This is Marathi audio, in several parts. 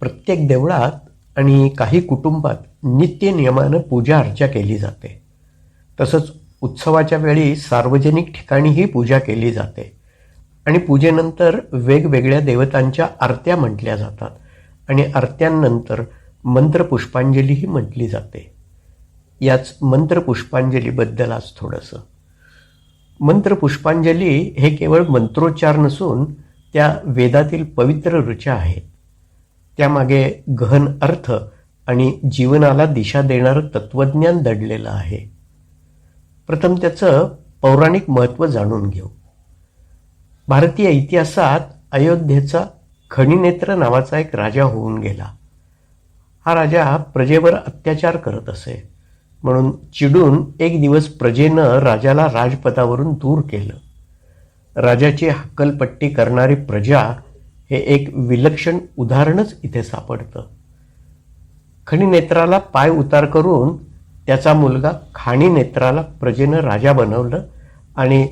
प्रत्येक देवळात आणि काही कुटुंबात नित्य नियमानं पूजा अर्चा केली जाते. तसंच उत्सवाच्या वेळी सार्वजनिक ठिकाणीही पूजा केली जाते. आणि पूजेनंतर वेगवेगळ्या देवतांच्या आरत्या म्हटल्या जातात आणि आरत्यांनंतर मंत्रपुष्पांजलीही म्हटली जाते. याच मंत्रपुष्पांजलीबद्दल आज थोडंसं. मंत्रपुष्पांजली हे केवळ मंत्रोच्चार नसून त्या वेदातील पवित्र ऋचा आहेत. त्यामागे गहन अर्थ आणि जीवनाला दिशा देणारं तत्वज्ञान दडलेलं आहे. प्रथम त्याचं पौराणिक महत्त्व जाणून घेऊ. भारतीय इतिहासात अयोध्येचा खणिनेत्र नावाचा एक राजा होऊन गेला. हा राजा प्रजेवर अत्याचार करत असे. म्हणून चिडून एक दिवस प्रजेनं राजाला राजपदावरून दूर केलं. राजाची हक्कलपट्टी करणारी प्रजा हे एक विलक्षण उदाहरणच इथे सापडतं. खणीनेत्राला पाय उतार करून त्याचा मुलगा खाणीनेत्राला प्रजेनं राजा बनवलं आणि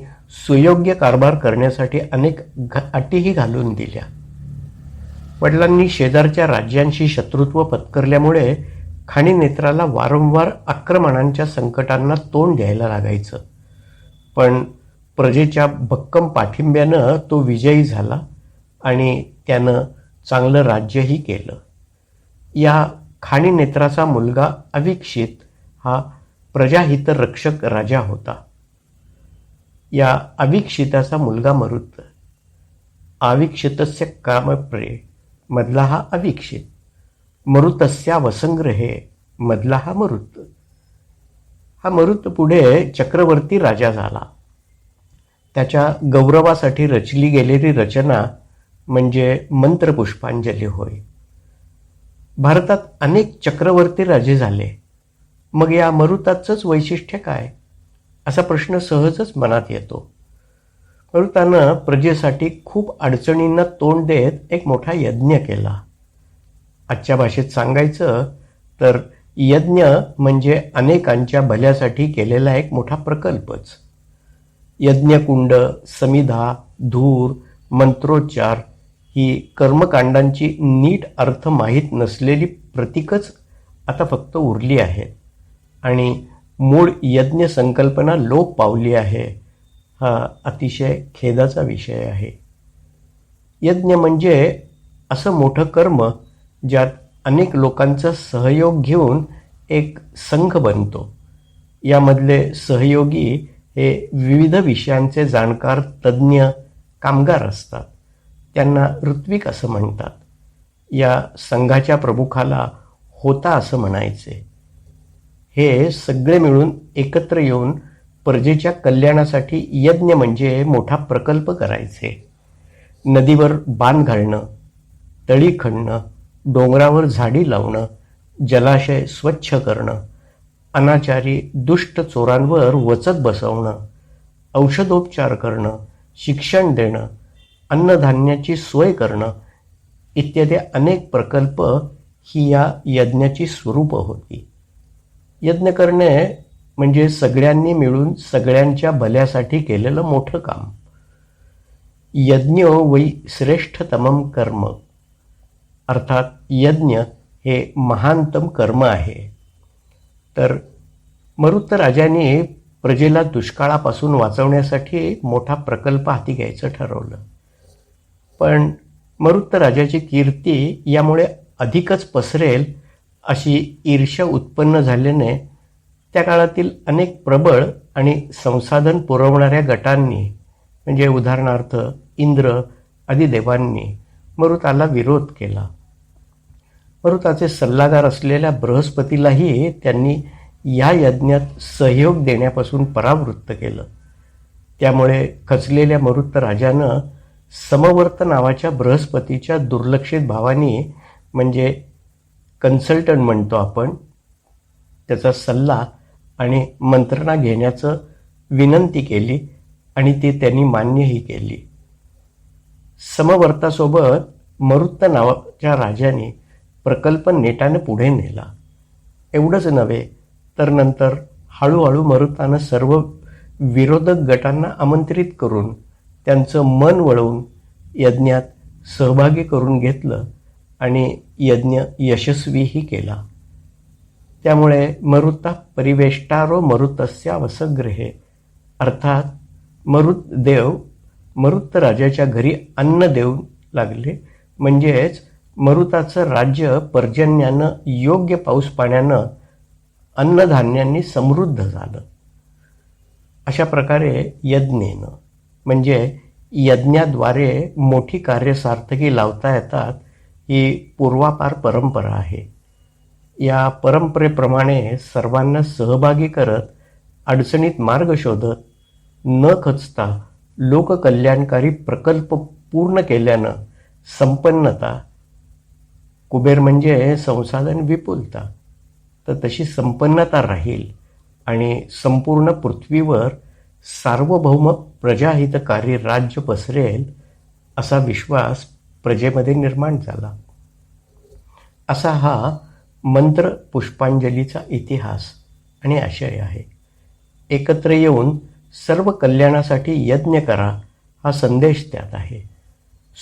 सुयोग्य कारभार करण्यासाठी अनेक घ अटीही घालून दिल्या. वडिलांनी शेजारच्या राज्यांशी शत्रुत्व पत्करल्यामुळे खाणीनेत्राला वारंवार आक्रमणांच्या संकटांना तोंड द्यायला लागायचं. पण प्रजेच्या भक्कम पाठिंब्यानं तो विजयी झाला आणि त्यानं चांगलं राज्यही केलं. या खाणीनेत्राचा मुलगा अविक्षित हा प्रजाहित रक्षक राजा होता. या अविक्षिताचा मुलगा मरुत. अविक्षितस्य कामप्रे मधला हा अविक्षित. मरुतस्या वसंग्रहे मधला हा मरुत. हा मरुत पुढे चक्रवर्ती राजा झाला. त्याच्या गौरवासाठी रचली गेलेली रचना म्हणजे मंत्रपुष्पांजली होय. भारतात अनेक चक्रवर्ती राजे झाले. मग या मरुताचंच वैशिष्ट्य काय? असा प्रश्न सहजच मनात येतो. मरुतानं प्रजेसाठी खूप अडचणींना तोंड देत एक मोठा यज्ञ केला. आजच्या भाषेत सांगायचं तर यज्ञ म्हणजे अनेकांच्या भल्यासाठी केलेला एक मोठा प्रकल्पच. यज्ञकुंड समिधा धूर मंत्रोच्चार ही कर्मकांडांची नीट अर्थ माहीत नसलेली प्रतीकच आता फक्त उरली आहे. आणि मूळ यज्ञ संकल्पना लोप पावली आहे. हा अतिशय खेदाचा विषय आहे. यज्ञ म्हणजे असं मोठं कर्म ज्यात अनेक लोकांचा सहयोग घेऊन एक संघ बनतो. यामधले सहयोगी हे विविध विषयांचे जाणकार तज्ज्ञ कामगार असतात. त्यांना ऋत्विक असं म्हणतात. या संघाच्या प्रमुखाला होता असं म्हणायचे. हे सगळे मिळून एकत्र येऊन प्रजेच्या कल्याणासाठी यज्ञ म्हणजे मोठा प्रकल्प करायचे. नदीवर बांध घालणं तळी खणणं डोंगरावर झाडी लावणं जलाशय स्वच्छ करणं अनाचारी दुष्ट चोरांवर वचत बसवणं औषधोपचार करणं शिक्षण देणं अन्नधान्याची सोय करणं इत्यादी अनेक प्रकल्प ही या यज्ञाची स्वरूपं होती. यज्ञ करणे म्हणजे सगळ्यांनी मिळून सगळ्यांच्या भल्यासाठी केलेलं मोठं काम. यज्ञ वै श्रेष्ठतमम कर्म. अर्थात यज्ञ हे महानतम कर्म आहे. तर मरुत राजाने प्रजेला दुष्काळापासून वाचवण्यासाठी मोठा प्रकल्प हाती घ्यायचं ठरवलं. पण मरुत्त राजाची कीर्ती यामुळे अधिकच पसरेल अशी ईर्ष्या उत्पन्न झाल्याने त्या काळातील अनेक प्रबळ आणि संसाधन पुरवणाऱ्या गटांनी म्हणजे उदाहरणार्थ इंद्र आदी देवांनी मरुताला विरोध केला. मरुताचे सल्लागार असलेल्या बृहस्पतीलाही त्यांनी या यज्ञात सहयोग देण्यापासून परावृत्त केलं. त्यामुळे खचलेल्या मरुत राजानं समवर्त नावाच्या बृहस्पतीच्या दुर्लक्षित भावाने म्हणजे कन्सल्टंट म्हणतो आपण त्याचा सल्ला आणि मंत्रणा घेण्याचं विनंती केली आणि ती त्यांनी मान्यही केली. समवर्तासोबत मरुत्त नावाच्या राजाने प्रकल्प नेटाने पुढे नेला. एवढंच नव्हे तर नंतर हळूहळू मरुतानं सर्व विरोधक गटांना आमंत्रित करून त्यांचं मन वळवून यज्ञात सहभागी करून घेतलं आणि यज्ञ यशस्वीही केला. त्यामुळे मरुता परिवेष्टारो मरुतस्या वसगृहे अर्थात मरुत देव मरुत राजाच्या घरी अन्न देऊ लागले. म्हणजेच मरुताचं राज्य पर्जन्यानं योग्य पाऊस पाण्यानं अन्नधान्यांनी समृद्ध झालं. अशा प्रकारे यज्ञेनं म्हणजे यज्ञाद्वारे मोठी कार्य सार्थकी लावता येतात ही पूर्वापार परंपरा आहे. या परंपरेप्रमाणे सर्वांना सहभागी करत अडचणीत मार्ग शोधत न खचता लोककल्याणकारी प्रकल्प पूर्ण केल्यानं संपन्नता कुबेर म्हणजे संसाधन विपुलता तर तशी संपन्नता राहील आणि संपूर्ण पृथ्वीवर सार्वभौम प्रजाहितकारी राज्य पसरेल असा विश्वास प्रजेमध्ये निर्माण झाला. असा हा मंत्र पुष्पांजलीचा इतिहास आणि आशय आहे. एकत्र येऊन सर्व कल्याणासाठी यज्ञ करा हा संदेश त्यात आहे.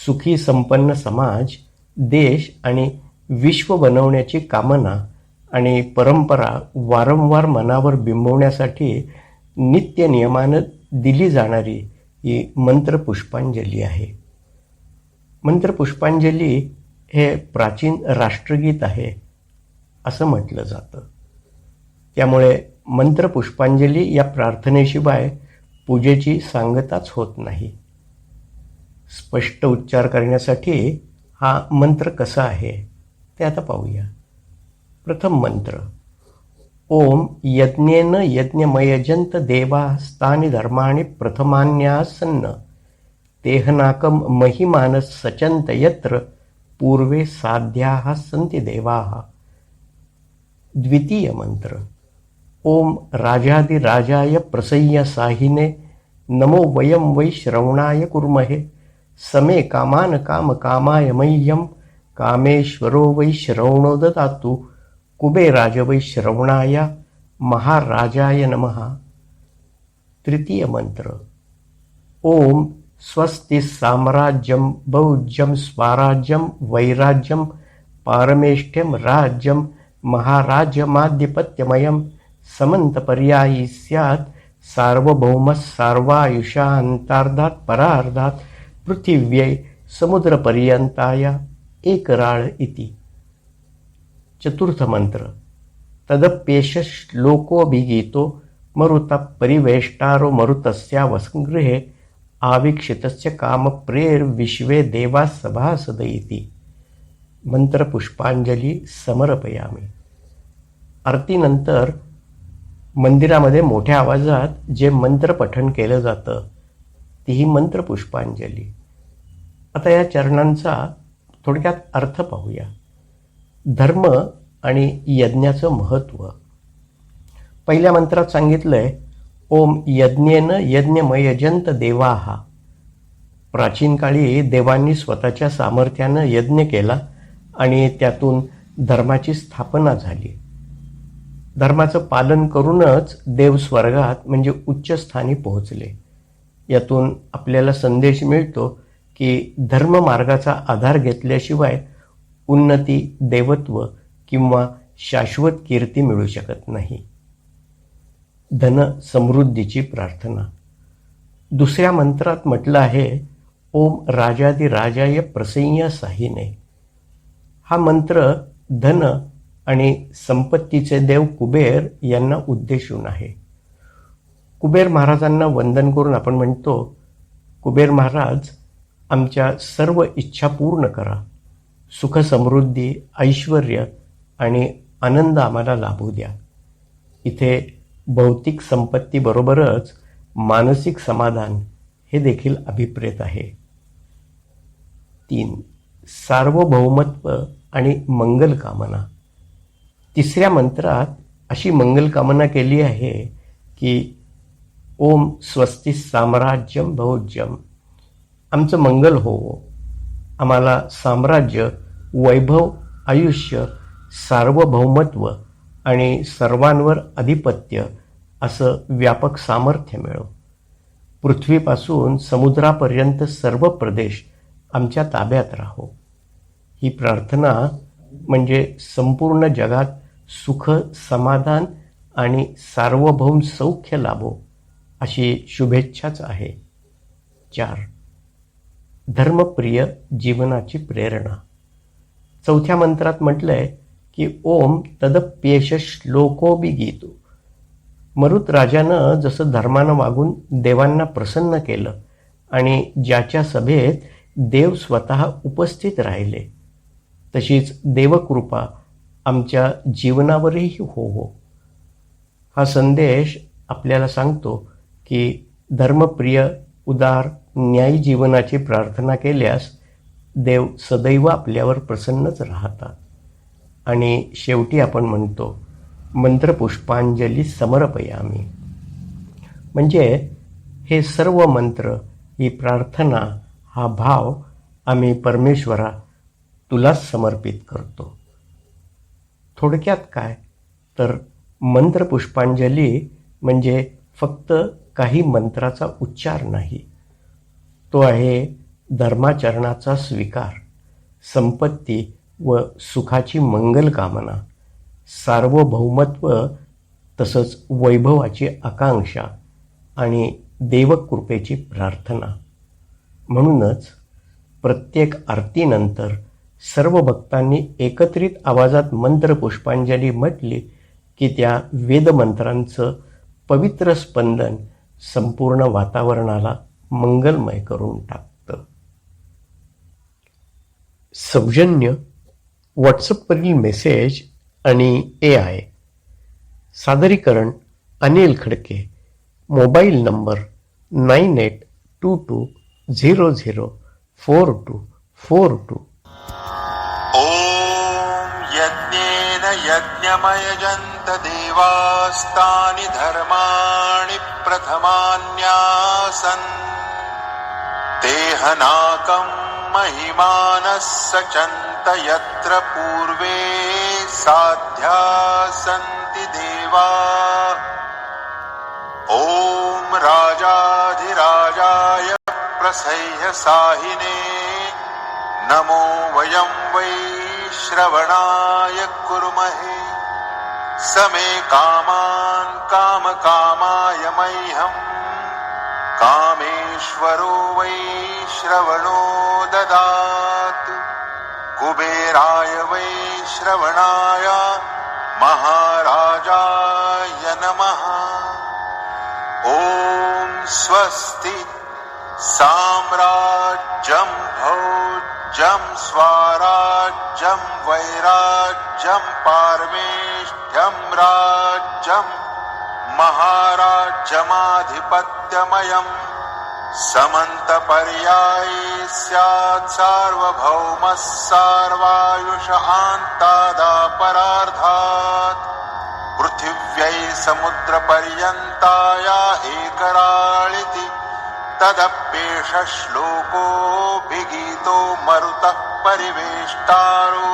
सुखी संपन्न समाज देश आणि विश्व बनवण्याची कामना आणि परंपरा वारंवार मनावर बिंबवण्यासाठी नित्य नियमानं दिली जाणारी ही मंत्र पुष्पांजली आहे. मंत्र पुष्पांजली हे प्राचीन राष्ट्रगीत आहे असं म्हटलं जातं. त्यामुळे मंत्र पुष्पांजली या प्रार्थनेशिवाय पूजेची सांगताच होत नाही. स्पष्ट उच्चार करण्यासाठी हा मंत्र कसा आहे ते आता पाहूया. प्रथम मंत्र. ओम यज्ञेन यज्ञमयजंत देवा स्थानी धर्माणि प्रथमान्यासन्न। तेहनाकम महिमानस सचंत यत्र पूर्वे साध्या सन्ति देवाः। द्वितीय मंत्र ओम राजाधिराजाय प्रसय्य साहिने नमो वयम वै श्रवणाय कुर्महे। समे कामान काम कामाय मह्यम कामेश्वरो वै श्रवणो ददातु। कुबेराज वै श्रवणाय महाराजाय नमः। तृतीय मंत्र। ओम स्वस्ति साम्राज्यम बौज्यम स्वाराज्यम वैराज्यम पारमेष्ठ्यम राज्यम महाराज्यमाधिपत्यमयं समन्तपर्यायी स्यात् सार्वायुषा अंतार्धात परार्धात् पृथिव्यै समुद्रपर्यन्ताय एकराळ इति। चतुर्थमन्त्र तदप्येषश्लोकोऽभिगीतो मरुतः परिवेष्टारो मरुतस्या वसङ्गृहे आवीक्षितस्य कामप्रेर्विश्वे देवाः सभासद इति मंत्रपुष्पांजली समर्पयामी। आरतीनंतर मंदिरामध्ये मोठ्या आवाजात जे मंत्र पठण केलं जातं ती ही मंत्रपुष्पांजली। आता या चरणांचा थोडक्यात अर्थ पाहूया। धर्म आणि यज्ञाचं महत्त्व. पहिल्या मंत्रात सांगितलंय ओम यज्ञेन यज्ञमयजंत देवाहा प्राचीन काळी देवांनी स्वतःच्या सामर्थ्यानं यज्ञ केला आणि त्यातून धर्माची स्थापना झाली. धर्माचं पालन करूनच देव स्वर्गात म्हणजे उच्च स्थानी पोहोचले. यातून आपल्याला संदेश मिळतो की धर्म मार्गाचा आधार घेतल्याशिवाय उन्नती देवत्व किंवा शाश्वत कीर्ती मिळू शकत नाही. धन समृद्धीची प्रार्थना. दुसऱ्या मंत्रात म्हटलं आहे ओम राजादी राजाय प्रसय्य साहिने. हा मंत्र धन आणि संपत्तीचे देव कुबेर यांना उद्देशून आहे. कुबेर महाराजांना वंदन करून आपण म्हणतो कुबेर महाराज आमच्या सर्व इच्छा पूर्ण करा. सुख समृद्धी ऐश्वर आणि आनंद आम्हाला लाभू द्या. इथे भौतिक संपत्तीबरोबरच मानसिक समाधान हे देखील अभिप्रेत आहे. तीन सार्वभौमत्व आणि मंगल कामना. तिसऱ्या मंत्रात अशी मंगल कामना केली आहे की ओम स्वस्ती साम्राज्यम भौज्यम आमचं मंगल होवो. आम्हाला साम्राज्य वैभव आयुष्य सार्वभौमत्व आणि सर्वांवर अधिपत्य असं व्यापक सामर्थ्य मिळो. पृथ्वीपासून समुद्रापर्यंत सर्व प्रदेश आमच्या ताब्यात राहो. ही प्रार्थना म्हणजे संपूर्ण जगात सुख समाधान आणि सार्वभौम सौख्य लाभो अशी शुभेच्छाच आहे. चार. धर्मप्रिय जीवनाची प्रेरणा. चौथ्या मंत्रात म्हटलंय की ओम तदप्येश श्लोको बी गीतो. मरुत राजानं जसं धर्मानं वागून देवांना प्रसन्न केलं आणि ज्याच्या सभेत देव स्वतः उपस्थित राहिले तशीच देवकृपा आमच्या जीवनावरही हो हो. हा संदेश आपल्याला सांगतो की धर्मप्रिय उदार न्यायी जीवनाची प्रार्थना केल्यास देव सदैव आपल्यावर प्रसन्नच राहतात. आणि शेवटी आपण म्हणतो मंत्रपुष्पांजली समर्पयामी. म्हणजे हे सर्व मंत्र ही प्रार्थना हा भाव आम्ही परमेश्वरा तुलाच समर्पित करतो. थोडक्यात काय? तर मंत्रपुष्पांजली म्हणजे फक्त काही मंत्राचा उच्चार नाही. तो आहे धर्माचरणाचा स्वीकार संपत्ती व सुखाची मंगल कामना सार्वभौमत्व तसंच वैभवाची आकांक्षा आणि देवकृपेची प्रार्थना. म्हणूनच प्रत्येक आरतीनंतर सर्व भक्तांनी एकत्रित आवाजात मंत्रपुष्पांजली म्हटली की त्या वेदमंत्रांचं पवित्र स्पंदन संपूर्ण वातावरणाला मंगलमय करून टाकतं. सौजन्य व्हॉट्सअपवरील मेसेज आणि ए आय सादरीकरण Anil Khadke mobile number nine eight two two zero zero four two four two. यज्ञेन यज्ञमयजन्त देवास्तानि धर्माणि प्रथमान्यासन्। देहनाकं महिमानः सचन्त यत्र पूर्वे साध्या सन्ति देवा। ॐ राजाधिराजाय प्रसह्यसाहिने नमो वयं वै श्रवणाय कुर्महे। समे कामान् कामकामाय मह्यम् कामेश्वरो वै श्रवणो ददात्। कुबेराय वै श्रवणाय महाराजाय नमः। ॐ स्वस्ति साम्राज्यं भौज्यं स्वाराज्यं वैराज्यं पारमेष्ठ्यं राज्यं महाराज्यमाधिपत्यमयम् समन्तपर्यायी स्यात् सार्वभौमः सार्वायुष आन्तादापरार्धात्। पृथिव्यै समुद्रपर्यन्ताया एकराळिति तदप्येष श्लोकोऽभिगीतो मरुतः परिवेष्टारो।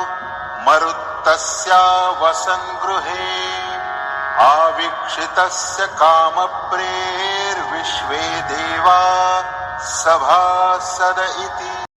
मरुत्तस्या वसन् गृहे आवीक्षितस्य कामप्रेर्विश्वे देवा सभासद इति।